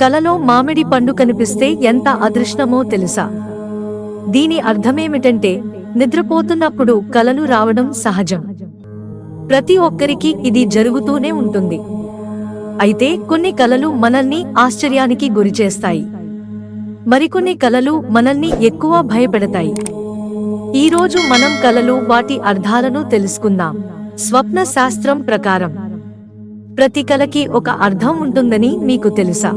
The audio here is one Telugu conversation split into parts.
కలలో మామిడి పండు కనిపిస్తే ఎంత అదృష్టమో తెలుసా? దీని అర్థమేమిటంటే నిద్రపోతున్నప్పుడు కలలు రావడం సహజం. ప్రతి ఒక్కరికి ఇది జరుగుతూనే ఉంటుంది. అయితే కొన్ని కలలు మనల్ని ఆశ్చర్యానికి గురిచేస్తాయి మరికొన్ని కలలు మనల్ని ఎక్కువ భయపెడతాయి. ఈ రోజు మనం కలలు వాటి అర్థాలను తెలుసుకుందాం. స్వప్న శాస్త్రం ప్రకారం. ప్రతి కలకి ఒక అర్థం ఉంటుందని మీకు తెలుసా?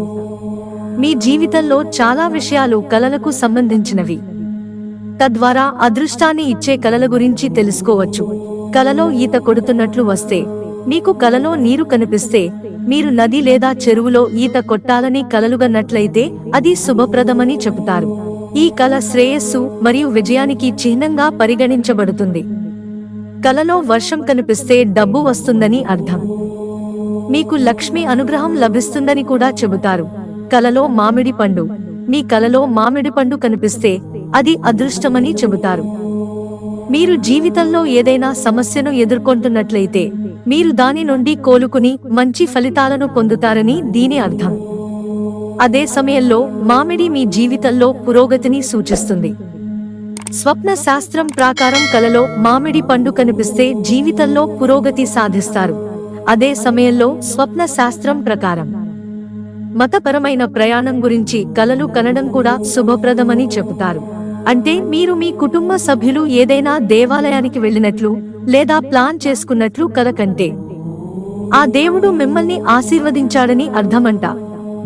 మీ జీవితంలో చాలా విషయాలు కలలకు సంబంధించినవి. తద్వారా అదృష్టాన్ని ఇచ్చే కలల గురించి తెలుసుకోవచ్చు. కలలో ఈత కొడుతున్నట్లు వస్తే మీకు కలలో నీరు కనిపిస్తే మీరు నది లేదా చెరువులో ఈత కొట్టాలని కలలుగన్నట్లయితే అది శుభప్రదమని చెబుతారు. ఈ కల శ్రేయస్సు మరియు విజయానికి చిహ్నంగా పరిగణించబడుతుంది. కలలో వర్షం కనిపిస్తే డబ్బు వస్తుందని అర్థం. మీకు లక్ష్మి అనుగ్రహం లభిస్తుందని కూడా చెబుతారు. కలలో మామిడి పండు. మీ కలలో మామిడి పండు కనిపిస్తే అది అదృష్టమని చెబుతారు. మీరు జీవితంలో ఏదైనా సమస్యను ఎదుర్కొంటున్నట్లయితే మీరు దాని నుండి కోలుకుని మంచి ఫలితాలను పొందుతారని దీని అర్థం. అదే సమయంలో మామిడి మీ జీవితంలో పురోగతిని సూచిస్తుంది. స్వప్న శాస్త్రం ప్రకారం కలలో మామిడి పండు కనిపిస్తే జీవితంలో పురోగతి సాధిస్తారు. అదే సమయంలో స్వప్న శాస్త్రం ప్రకారం. మతపరమైన ప్రయాణం గురించి కలలు కనడం కూడా శుభప్రదమని చెబుతారు. అంటే మీరు మీ కుటుంబ సభ్యులు ఏదైనా దేవాలయానికి వెళ్ళినట్లు లేదా ప్లాన్ చేసుకున్నట్లు కల కంటే ఆ దేవుడు మిమ్మల్ని ఆశీర్వదించాడని అర్థమంట.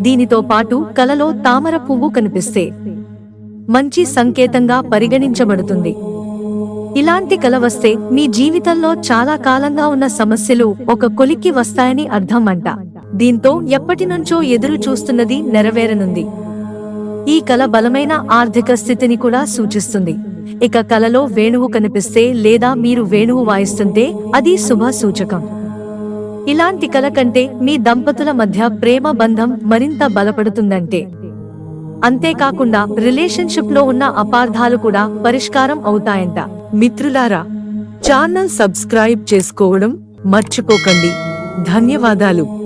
దీనితో పాటు కలలో తామర పువ్వు కనిపిస్తే మంచి సంకేతంగా పరిగణించబడుతుంది. ఇలాంటి కల వస్తే మీ జీవితంలో చాలా కాలంగా ఉన్న సమస్యలు ఒక కొలిక్కి వస్తాయని అర్థం అంట. దీంతో ఎప్పటినుంచో ఎదురు చూస్తున్నది నెరవేరనుంది. ఈ కళ బలమైన ఆర్థిక స్థితిని కూడా సూచిస్తుంది. ఇక కలలో వేణువు కనిపిస్తే లేదా మీరు వేణువు వాయిస్తుంటే అది శుభ సూచకం ఇలాంటి కల కంటే మీ దంపతుల మధ్య ప్రేమ బంధం మరింత బలపడుతుందంటే. అంతేకాకుండా రిలేషన్షిప్లో ఉన్న అపార్థాలు కూడా పరిష్కారం అవుతాయంట. మిత్రులారా ఛానల్ సబ్స్క్రైబ్ చేసుకోవడం మర్చిపోకండి. ధన్యవాదాలు.